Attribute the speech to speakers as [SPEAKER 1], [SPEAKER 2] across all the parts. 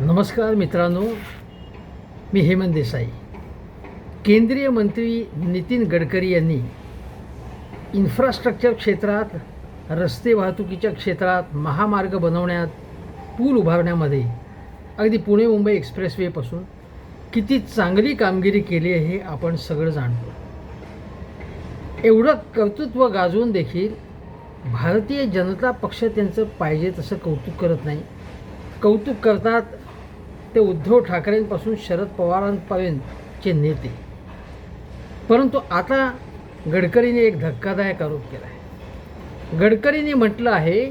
[SPEAKER 1] नमस्कार मित्रांनो मी हेमंत देसाई. केंद्रीय मंत्री नितीन गडकरी यांनी इन्फ्रास्ट्रक्चर क्षेत्रात रस्ते वाहतुकीच्या क्षेत्रात महामार्ग बनवण्यात पूल उभारण्यामध्ये अगदी पुणे मुंबई एक्सप्रेसवेपासून किती चांगली कामगिरी केली आहे हे आपण सगळं जाणतो. एवढं कर्तृत्व गाजवून देखील भारतीय जनता पक्ष त्यांचं पाहिजे तसं कौतुक करत नाही. कौतुक करतात ते उद्धव ठाकरेंपासून शरद पवारांपर्यंतचे नेते. परंतु आता गडकरीने एक धक्कादायक आरोप केला आहे गडकरींनी म्हटलं आहे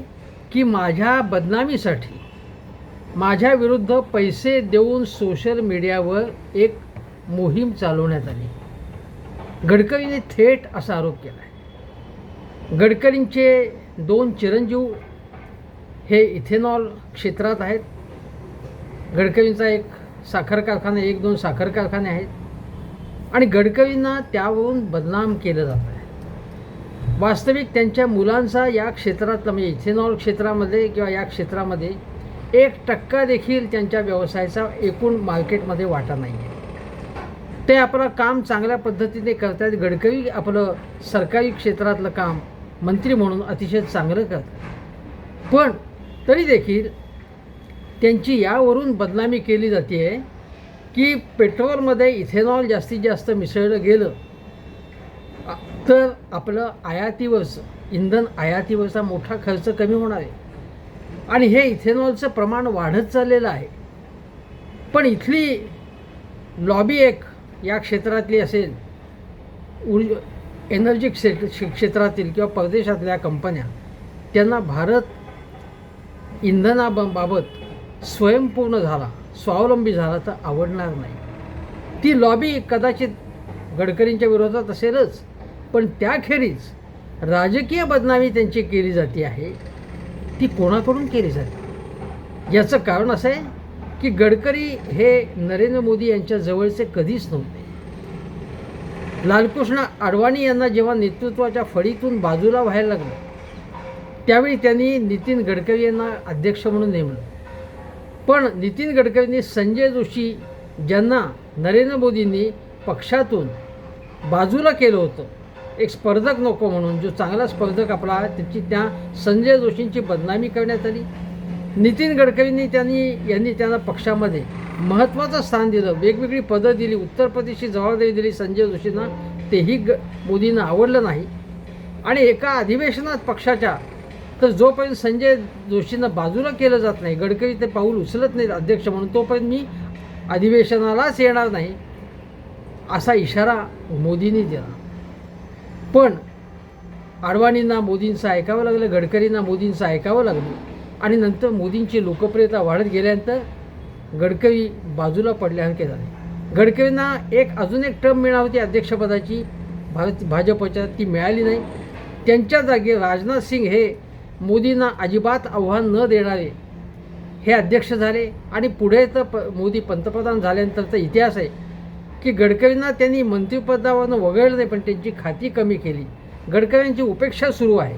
[SPEAKER 1] की माझ्या बदनामीसाठी माझ्या विरुद्ध पैसे देऊन सोशल मीडियावर एक मोहीम चालवण्यात आली. गडकरीने थेट असा आरोप केला आहे गडकरींचे दोन चिरंजीव हे इथेनॉल क्षेत्रात आहेत. गडकरींचा एक साखर कारखाना एक दोन साखर कारखाने आहेत. आणि गडकरींना त्यावरून बदनाम केलं जात आहे. वास्तविक त्यांच्या मुलांचा या क्षेत्रातला म्हणजे इथेनॉल क्षेत्रामध्ये किंवा या क्षेत्रामध्ये एक टक्का देखील त्यांच्या व्यवसायाचा एकूण मार्केटमध्ये वाटा नाही आहे ते आपलं काम चांगल्या पद्धतीने करतात गडकरी आपलं सरकारी क्षेत्रातलं काम मंत्री म्हणून अतिशय चांगलं करतात. पण तरी देखील त्यांची यावरून बदनामी केली जाते आहे की पेट्रोलमध्ये इथेनॉल जास्तीत जास्त मिसळलं गेलं. तर आपलं आयातीवरचं इंधन आयातीवरचा मोठा खर्च कमी होणार आहे. आणि हे इथेनॉलचं प्रमाण वाढत चाललेलं आहे. पण इथली लॉबी एक या क्षेत्रातली असेल ऊर्ज एनर्जी क्षे- क्षेत्रातील किंवा परदेशातल्या कंपन्या त्यांना भारत इंधनाबाबत स्वयंपूर्ण झाला स्वावलंबी झाला तर आवडणार नाही. ती लॉबी कदाचित गडकरींच्या विरोधात असेलच पण त्याखेरीज राजकीय बदनामी त्यांची केली जाते आहे. ती कोणाकडून केली जाते? याचं कारण असं आहे की गडकरी हे नरेंद्र मोदी यांच्या जवळचे कधीच नव्हते. लालकृष्ण अडवाणी यांना जेव्हा नेतृत्वाच्या फळीतून बाजूला व्हायला लागलं त्यावेळी त्यांनी नितीन गडकरी यांना अध्यक्ष म्हणून नेमलं. पण नितीन गडकरींनी संजय जोशी ज्यांना नरेंद्र मोदींनी पक्षातून बाजूला केलं होतं एक स्पर्धक नको म्हणून जो चांगला स्पर्धक आपला त्याची त्या संजय जोशींची बदनामी करण्यात आली. नितीन गडकरींनी त्यांनी यांनी त्यांना पक्षामध्ये महत्त्वाचं स्थान दिलं वेगवेगळी पदं दिली उत्तर प्रदेशची जबाबदारी दिली संजय जोशींना तेही ग मोदींना आवडलं नाही. आणि एका अधिवेशनात पक्षाच्या तर जोपर्यंत संजय जोशींना बाजूला केलं जात नाही गडकरी ते पाऊल उचलत नाहीत अध्यक्ष म्हणून तोपर्यंत मी अधिवेशनालाच येणार नाही असा इशारा मोदींनी दिला. पण अडवाणींना मोदींचं ऐकावं लागलं गडकरींना मोदींचं ऐकावं लागलं आणि नंतर मोदींची लोकप्रियता वाढत गेल्यानंतर गडकरी बाजूला पडल्यासारखे झाले. गडकरींना एक अजून एक टर्म मिळाली होती अध्यक्षपदाची भारत भाजपच्या ती मिळाली नाही. त्यांच्या जागी राजनाथ सिंग हे मोदींना अजिबात आव्हान न देणारे हे अध्यक्ष झाले आणि पुढे तर प मोदी पंतप्रधान झाल्यानंतर तर इतिहास आहे की गडकरींना त्यांनी मंत्रिपदावरनं वगळलं नाही पण त्यांची खाती कमी केली. गडकरींची उपेक्षा सुरू आहे.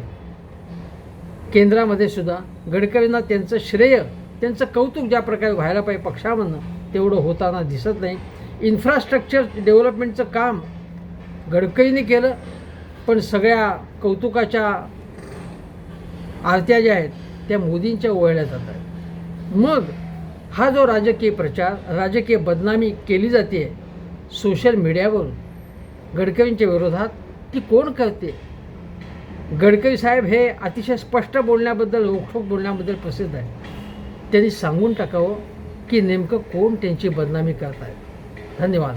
[SPEAKER 1] केंद्रामध्ये सुद्धा गडकरींना त्यांचं श्रेय त्यांचं कौतुक ज्या प्रकारे व्हायला पाहिजे पक्षामधनं तेवढं होताना दिसत नाही. इन्फ्रास्ट्रक्चर डेव्हलपमेंटचं काम गडकरीने केलं पण सगळ्या कौतुकाच्या आरत्या ज्या आहेत त्या मोदींच्या ओळल्या जातात मग हा जो राजकीय प्रचार राजकीय बदनामी केली जाते सोशल मीडियावरून गडकरींच्या विरोधात ती कोण करते? गडकरी साहेब हे अतिशय स्पष्ट बोलण्याबद्दल रोखोक बोलण्याबद्दल प्रसिद्ध आहे त्यांनी सांगून टाकावं की नेमकं कोण त्यांची बदनामी करत आहे. धन्यवाद.